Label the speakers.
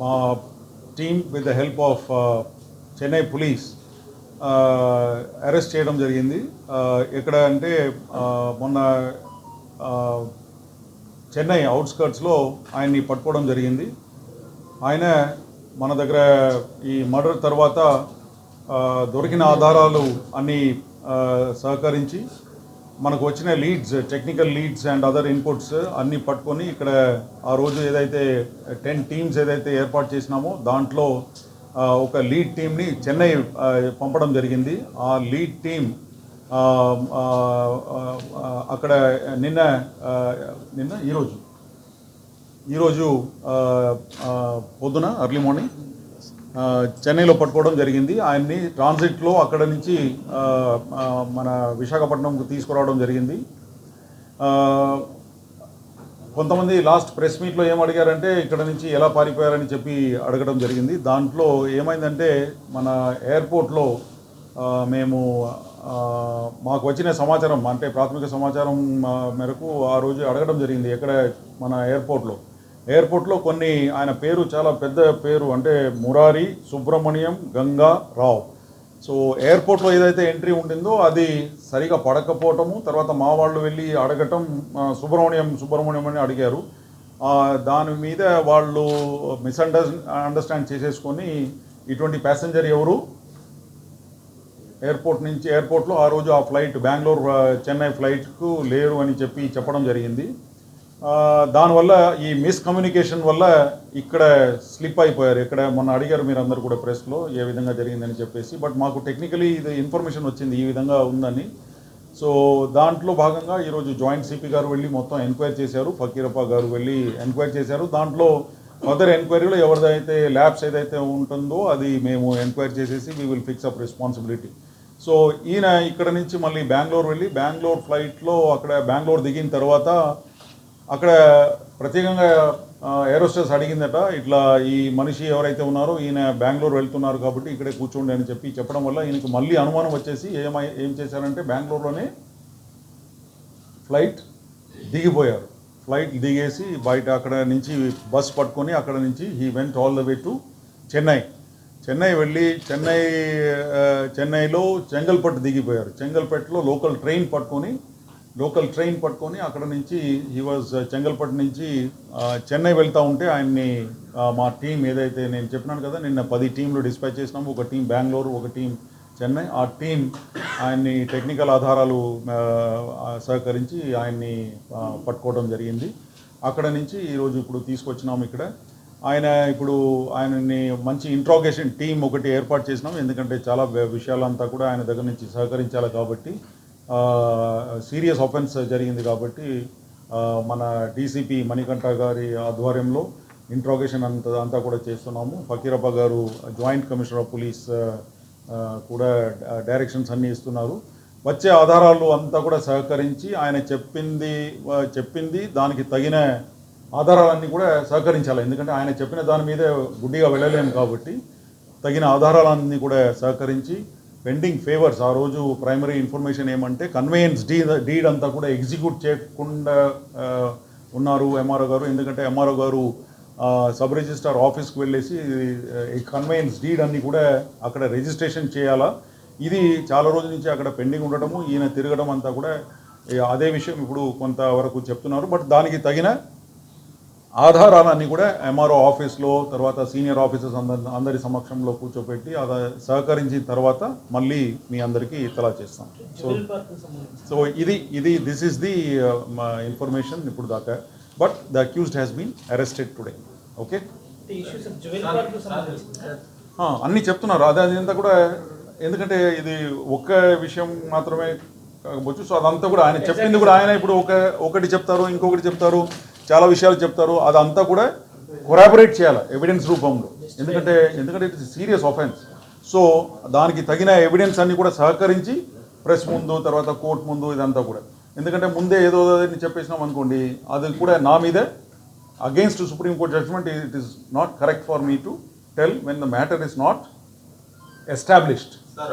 Speaker 1: మా team with the help of Chennai police arrest చేయడం జరిగింది. Uh, ఎక్కడ అంటే uh, మొన్న uh, చెన్నై అవుట్స్కర్ట్స్లో ఆయన్ని పట్టుకోవడం జరిగింది. ఆయన మన దగ్గర ఈ మర్డర్ తర్వాత దొరికిన ఆధారాలు అన్నీ సహకరించి మనకు వచ్చిన leads technical leads and other inputs అన్నీ పట్టుకొని ఇక్కడ ఆ రోజు ఏదైతే టెన్ టీమ్స్ ఏదైతే ఏర్పాటు చేసినామో దాంట్లో ఒక లీడ్ టీమ్ని చెన్నై పంపడం జరిగింది. ఆ లీడ్ టీమ్ అక్కడ నిన్న నిన్న ఈరోజు ఈరోజు పొద్దున అర్లీ మార్నింగ్ చెన్నైలో పట్టుకోవడం జరిగింది. ఆయన్ని ట్రాన్సిట్లో అక్కడ నుంచి మన విశాఖపట్నంకు తీసుకురావడం జరిగింది. కొంతమంది లాస్ట్ ప్రెస్ మీట్లో ఏం అడిగారంటే ఇక్కడ నుంచి ఎలా పారిపోయారని చెప్పి అడగడం జరిగింది. దాంట్లో ఏమైందంటే మన ఎయిర్పోర్ట్లో మేము మాకు వచ్చిన సమాచారం అంటే ప్రాథమిక సమాచారం మేరకు ఆ రోజు అడగడం జరిగింది. ఎక్కడ? మన ఎయిర్పోర్ట్లో. ఎయిర్పోర్ట్లో కొన్ని ఆయన పేరు చాలా పెద్ద పేరు అంటే మురారి సుబ్రహ్మణ్యం గంగా రావు. సో ఎయిర్పోర్ట్లో ఏదైతే ఎంట్రీ ఉండిందో అది సరిగా పడకపోవటము తర్వాత మా వాళ్ళు వెళ్ళి అడగటం సుబ్రహ్మణ్యం సుబ్రహ్మణ్యం అని అడిగారు. దాని మీద వాళ్ళు మిస్అండర్ అండర్స్టాండ్ చేసేసుకొని ఇటువంటి ప్యాసింజర్ ఎవరు? ఎయిర్పోర్ట్ నుంచి ఎయిర్పోర్ట్లో ఆ రోజు ఆ ఫ్లైట్ బెంగళూరు చెన్నై ఫ్లైట్కు లేరు అని చెప్పి చెప్పడం జరిగింది. దానివల్ల ఈ మిస్కమ్యూనికేషన్ వల్ల ఇక్కడ స్లిప్ అయిపోయారు. ఇక్కడ మొన్న అడిగారు మీరు అందరు కూడా ప్రెస్లో ఏ విధంగా జరిగిందని చెప్పేసి. బట్ మాకు టెక్నికలీ ఇది ఇన్ఫర్మేషన్ వచ్చింది ఈ విధంగా ఉందని. సో దాంట్లో భాగంగా ఈరోజు జాయింట్ సిపి గారు వెళ్ళి మొత్తం ఎంక్వైరీ చేశారు. ఫకీరప్ప గారు వెళ్ళి ఎంక్వైరీ చేశారు. దాంట్లో ఫర్దర్ ఎంక్వైరీలో ఎవరిదైతే ల్యాబ్స్ ఏదైతే ఉంటుందో అది మేము ఎంక్వైరీ చేసేసి we will fix up responsibility so ఈయన ఇక్కడ నుంచి మళ్ళీ బెంగళూరు వెళ్ళి బెంగళూరు ఫ్లైట్లో అక్కడ బెంగళూరు దిగిన తర్వాత అక్కడ ప్రత్యేకంగా ఏరోస్టర్స్ అడిగిందట ఇట్లా ఈ మనిషి ఎవరైతే ఉన్నారో ఈయన బెంగళూరు వెళ్తున్నారు కాబట్టి ఇక్కడే కూర్చోండి అని చెప్పి చెప్పడం వల్ల ఈయనకి మళ్ళీ అనుమానం వచ్చేసి ఏమై ఏం చేశారంటే బెంగళూరులోనే ఫ్లైట్ దిగిపోయారు. ఫ్లైట్ దిగేసి బయట అక్కడ నుంచి బస్ పట్టుకొని అక్కడ నుంచి he went all the way to Chennai. Chennai వెళ్ళి చెన్నై చెన్నైలో చెంగల్పట్టు దిగిపోయారు. చెంగల్పట్టులో లోకల్ ట్రైన్ పట్టుకొని లోకల్ ట్రైన్ పట్టుకొని అక్కడ నుంచి హీ వాజ్ uh, చెంగల్పట్టు నుంచి uh, చెన్నై వెళ్తూ ఉంటే ఆయన్ని మా టీం ఏదైతే నేను చెప్పినాను కదా నిన్న పది టీంలు డిస్పాచ్ చేసినాము. ఒక టీం బెంగళూరు ఒక టీం చెన్నై. ఆ టీం ఆయన్ని టెక్నికల్ ఆధారాలు సహకరించి ఆయన్ని పట్టుకోవడం జరిగింది. అక్కడ నుంచి ఈరోజు ఇప్పుడు తీసుకొచ్చినాము ఇక్కడ. ఆయన ఇప్పుడు ఆయనని మంచి ఇంట్రాగేషన్ టీం ఒకటి ఏర్పాటు చేసినాం ఎందుకంటే చాలా విషయాలంతా కూడా ఆయన దగ్గర నుంచి సహకరించాలి కాబట్టి సీరియస్ ఆఫెన్స్ జరిగింది కాబట్టి మన డీసీపీ మణికంఠ గారి ఆధ్వర్యంలో ఇంట్రాగేషన్ అంత అంతా కూడా చేస్తున్నాము. ఫకీరప్ప గారు జాయింట్ కమిషనర్ ఆఫ్ పోలీస్ కూడా డైరెక్షన్స్ అన్నీ ఇస్తున్నారు. వచ్చే ఆధారాలు అంతా కూడా సహకరించి ఆయన చెప్పింది చెప్పింది దానికి తగిన ఆధారాలన్నీ కూడా సహకరించాలి. ఎందుకంటే ఆయన చెప్పిన దాని మీదే గుడ్డిగా వెళ్ళలేము కాబట్టి తగిన ఆధారాలన్నీ కూడా సహకరించి పెండింగ్ ఫేవర్స్ ఆ రోజు ప్రైమరీ ఇన్ఫర్మేషన్ ఏమంటే కన్వేయన్స్ డీ డీడ్ అంతా కూడా ఎగ్జిక్యూట్ చేయకుండా ఉన్నారు ఎంఆర్ఓ గారు. ఎందుకంటే ఎంఆర్ఓ గారు సబ్ రిజిస్టార్ ఆఫీస్కి వెళ్ళేసి ఈ కన్వేయన్స్ డీడ్ అన్ని కూడా అక్కడ రిజిస్ట్రేషన్ చేయాలా. ఇది చాలా రోజుల నుంచి అక్కడ పెండింగ్ ఉండటము ఈయన తిరగడం అంతా కూడా అదే విషయం ఇప్పుడు కొంతవరకు చెప్తున్నారు. బట్ దానికి తగిన ఆధారాలన్నీ కూడా ఎంఆర్ఓ ఆఫీస్లో తర్వాత సీనియర్ ఆఫీసర్స్ అందరి అందరి సమక్షంలో కూర్చోపెట్టి అది సహకరించిన తర్వాత మళ్ళీ మీ అందరికీ ఇతలా చేస్తాం. సో సో ఇది ఇది దిస్ ఈస్ ది ఇన్ఫర్మేషన్ ఇప్పుడు దాకా. But the accused has been arrested today okay అన్నీ చెప్తున్నారు. అదే అదంతా కూడా ఎందుకంటే ఇది ఒక్క విషయం మాత్రమే కాకపోవచ్చు. సో అదంతా కూడా ఆయన చెప్పింది కూడా ఆయన ఇప్పుడు ఒక ఒకటి చెప్తారు ఇంకొకటి చెప్తారు. చాలా విషయాలు చెప్తారు. అదంతా కూడా కొరాబరేట్ చేయాలి ఎవిడెన్స్ రూపంలో. ఎందుకంటే ఎందుకంటే ఇట్ సీరియస్ ఆఫెన్స్ సో దానికి తగిన ఎవిడెన్స్ అన్ని కూడా సహకరించి ప్రెస్ ముందు తర్వాత కోర్టు ముందు ఇదంతా కూడా. ఎందుకంటే ముందే ఏదో అని చెప్పేసినాం అనుకోండి అది కూడా నా మీదే against Supreme Court judgment, it is not correct for me to tell when matter matter not established
Speaker 2: sir